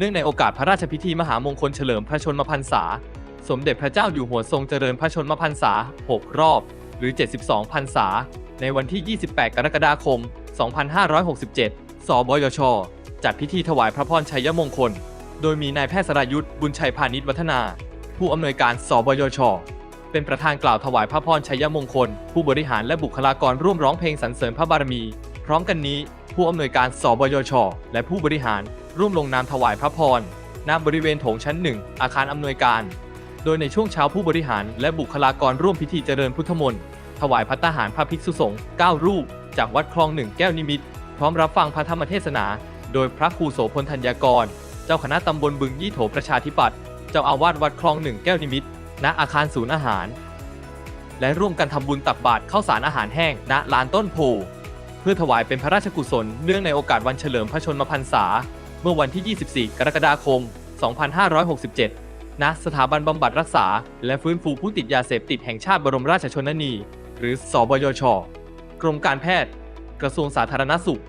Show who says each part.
Speaker 1: เนื่องในโอกาสพระราชพิธีมหามงคลเฉลิมพระชนมพรรษา สมเด็จพระเจ้าอยู่หัวทรงเจริญพระชนมพรรษา 6 รอบ หรือ 72 พรรษา ในวันที่ 28 กรกฎาคม 2567 สบยช จัดพิธีถวายพระพรชัยมงคล โดยมีนายแพทย์สรายุทธ์บุญชัยพาณิชวัฒนา ผู้อำนวยการสบยช เป็นประธานกล่าวถวายพระพรชัยมงคล ผู้บริหารและบุคลากรร่วมร้องเพลงสรรเสริญพระบารมี พร้อมกันนี้ ผู้อำนวยการสบยช และผู้บริหารร่วมลงนามถวายพระพรณบริเวณโถงชั้นหนึ่งอาคารอำนวยการ โดยในช่วงเช้าผู้บริหารและบุคลากรร่วมพิธีเจริญพุทธมนต์ถวายพัตตาหารพระภิกษุสงฆ์9รูป จากวัดคลองหนึ่งแก้วนิมิต พร้อมรับฟังพระธรรมเทศนา โดยพระครูโสพลธัญญากร เจ้าคณะตำบลบึงยี่โถประชาธิปัตย์เจ้าอาวาสวัดคลองหนึ่งแก้วนิมิต ณอาคารศูนย์อาหาร และร่วมกันทำบุญตักบาตรข้าวสารอาหารแห้งณลานต้นโพ เพื่อถวายเป็นพระราชกุศลเนื่องในโอกาสวันเฉลิมพระชนมพรรษา เมื่อวันที่ 24 กรกฎาคม 2567 ณ สถาบันบำบัดรักษา และฟื้นฟูผู้ติดยาเสพติดแห่งชาติบรมราชชนนี หรือสบยช กรมการแพทย์ กระทรวงสาธารณสุข